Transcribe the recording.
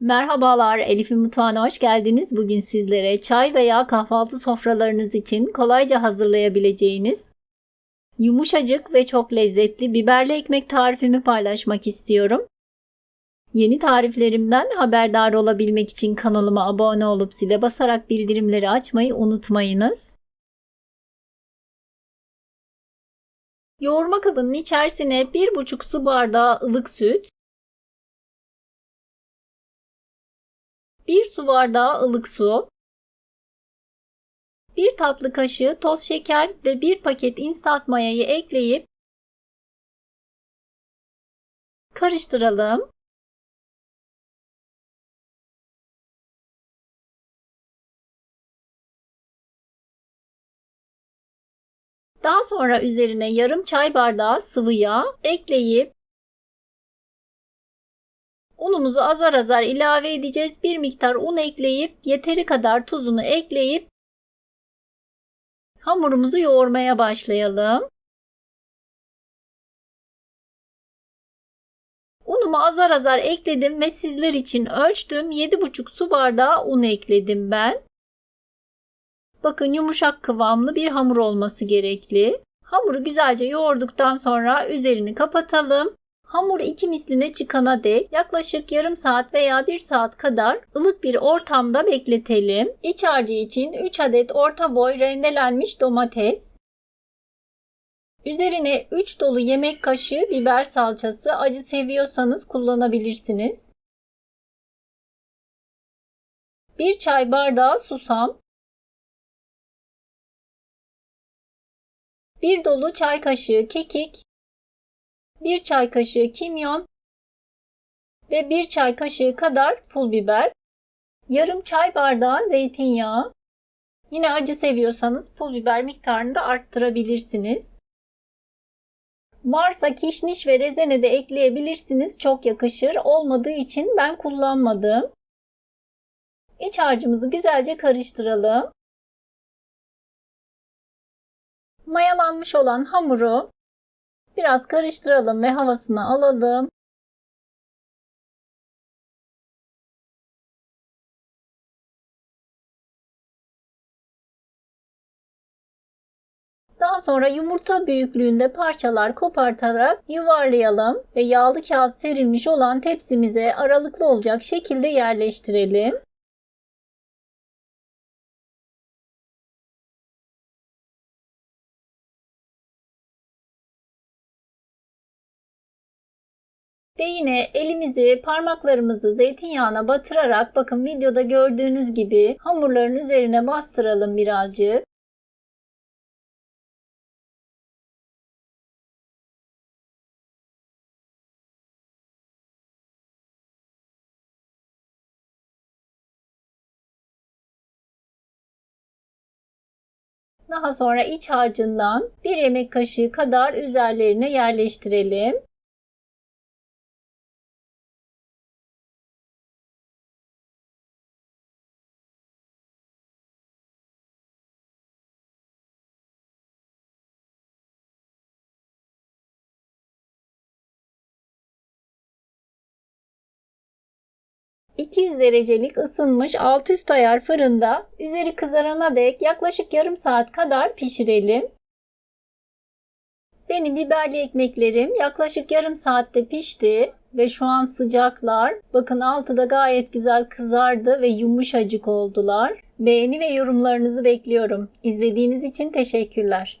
Merhabalar, Elif'in mutfağına hoş geldiniz. Bugün sizlere çay veya kahvaltı sofralarınız için kolayca hazırlayabileceğiniz yumuşacık ve çok lezzetli biberli ekmek tarifimi paylaşmak istiyorum. Yeni tariflerimden haberdar olabilmek için kanalıma abone olup zile basarak bildirimleri açmayı unutmayınız. Yoğurma kabının içerisine 1,5 su bardağı ılık süt, 1 su bardağı ılık su, 1 tatlı kaşığı toz şeker ve 1 paket instant mayayı ekleyip karıştıralım. Daha sonra üzerine yarım çay bardağı sıvı yağ ekleyip unumuzu azar azar ilave edeceğiz. Bir miktar un ekleyip yeteri kadar tuzunu ekleyip hamurumuzu yoğurmaya başlayalım. Unumu azar azar ekledim ve sizler için ölçtüm. 7,5 su bardağı un ekledim ben. Bakın yumuşak kıvamlı bir hamur olması gerekli. Hamuru güzelce yoğurduktan sonra üzerini kapatalım. Hamur iki misline çıkana dek yaklaşık yarım saat veya bir saat kadar ılık bir ortamda bekletelim. İç harcı için 3 adet orta boy rendelenmiş domates. Üzerine 3 dolu yemek kaşığı biber salçası acı seviyorsanız kullanabilirsiniz. 1 çay bardağı susam, 1 dolu çay kaşığı kekik, 1 çay kaşığı kimyon ve 1 çay kaşığı kadar pul biber, yarım çay bardağı zeytinyağı. Yine acı seviyorsanız pul biber miktarını da arttırabilirsiniz. Varsa kişniş ve rezene de ekleyebilirsiniz. Çok yakışır. Olmadığı için ben kullanmadım. İç harcımızı güzelce karıştıralım. Mayalanmış olan hamuru biraz karıştıralım ve havasını alalım. Daha sonra yumurta büyüklüğünde parçalar kopartarak yuvarlayalım ve yağlı kağıt serilmiş olan tepsimize aralıklı olacak şekilde yerleştirelim. Ve yine elimizi parmaklarımızı zeytinyağına batırarak bakın videoda gördüğünüz gibi hamurların üzerine bastıralım birazcık. Daha sonra iç harcından bir yemek kaşığı kadar üzerlerine yerleştirelim. ...200 derecelik ısınmış alt üst ayar fırında üzeri kızarana dek yaklaşık yarım saat kadar pişirelim. Benim biberli ekmeklerim yaklaşık yarım saatte pişti ve şu an sıcaklar. Bakın altı da gayet güzel kızardı ve yumuşacık oldular. Beğeni ve yorumlarınızı bekliyorum. İzlediğiniz için teşekkürler.